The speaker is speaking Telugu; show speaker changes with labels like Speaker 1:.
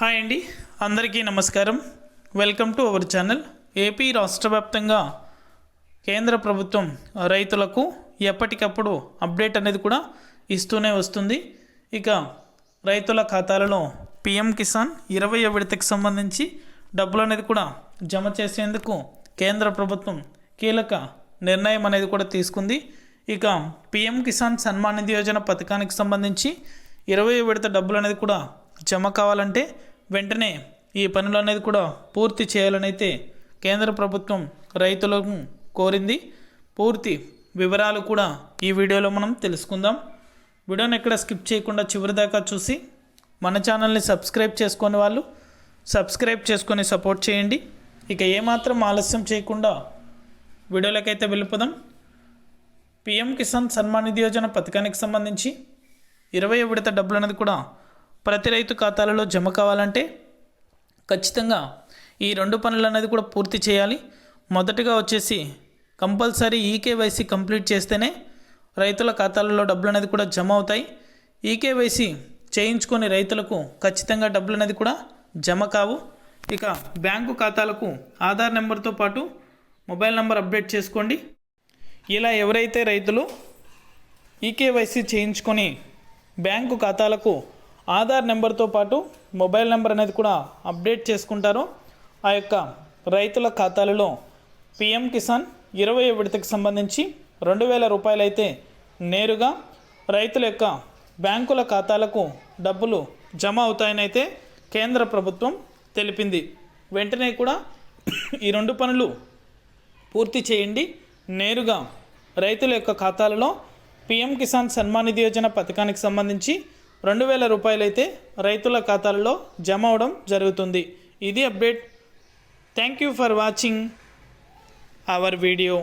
Speaker 1: హాయ్ అండి. అందరికీ నమస్కారం. Welcome to our channel AP రాష్ట్ర వ్యాప్తంగా కేంద్ర ప్రభుత్వం రైతులకు ఎప్పటికప్పుడు అప్డేట్ అనేది కూడా ఇస్తూనే వస్తుంది. ఇక రైతుల ఖాతాలలో పిఎం కిసాన్ ఇరవై విడతకు సంబంధించి డబ్బులు అనేది కూడా జమ చేసేందుకు కేంద్ర ప్రభుత్వం కీలక నిర్ణయం అనేది కూడా తీసుకుంది. ఇక పిఎం కిసాన్ సన్మాన్ నిధి యోజన పథకానికి సంబంధించి ఇరవై విడత డబ్బులు అనేది కూడా జమ కావాలంటే వెంటనే ఈ పనులు అనేది కూడా పూర్తి చేయాలని అయితే కేంద్ర ప్రభుత్వం రైతులకు కోరింది. పూర్తి వివరాలు కూడా ఈ వీడియోలో మనం తెలుసుకుందాం. వీడియోని ఎక్కడ స్కిప్ చేయకుండా చివరి దాకా చూసి మన ఛానల్ని సబ్స్క్రైబ్ చేసుకునే వాళ్ళు సబ్స్క్రైబ్ చేసుకొని సపోర్ట్ చేయండి. ఇక ఏమాత్రం ఆలస్యం చేయకుండా వీడియోలకైతే వెళ్ళిపోదాం. పిఎం కిసాన్ సన్మాన్ నిధి యోజన పథకానికి సంబంధించి ఇరవై విడత డబ్బులు అనేది కూడా ప్రతి రైతు ఖాతాలలో జమ కావాలంటే ఖచ్చితంగా ఈ రెండు పనులు అనేది కూడా పూర్తి చేయాలి. మొదటగా వచ్చేసి కంపల్సరీ ఈకేవైసీ కంప్లీట్ చేస్తేనే రైతుల ఖాతాలలో డబ్బులు అనేది కూడా జమ అవుతాయి. ఈకేవైసీ చేయించుకొని రైతులకు ఖచ్చితంగా డబ్బులు అనేది కూడా జమ కావు. ఇక బ్యాంకు ఖాతాలకు ఆధార్ నెంబర్తో పాటు మొబైల్ నెంబర్ అప్డేట్ చేసుకోండి. ఇలా ఎవరైతే రైతులు ఈకేవైసీ చేయించుకొని బ్యాంకు ఖాతాలకు ఆధార్ నెంబర్తో పాటు మొబైల్ నెంబర్ అనేది కూడా అప్డేట్ చేసుకుంటారో. ఆ యొక్క రైతుల ఖాతాలలో పిఎం కిసాన్ ఇరవై విడతకు సంబంధించి రెండు వేల రూపాయలు అయితే నేరుగా రైతుల యొక్క బ్యాంకుల ఖాతాలకు డబ్బులు జమ అవుతాయని అయితే కేంద్ర ప్రభుత్వం తెలిపింది. వెంటనే కూడా ఈ రెండు పనులు పూర్తి చేయండి. నేరుగా రైతుల యొక్క ఖాతాలలో పిఎం కిసాన్ సన్మాన్ నిధి యోజన పథకానికి సంబంధించి రెండు వేల రూపాయలైతే రైతుల ఖాతాలలో జమ అవడం జరుగుతుంది. ఇది update. Thank you for watching our video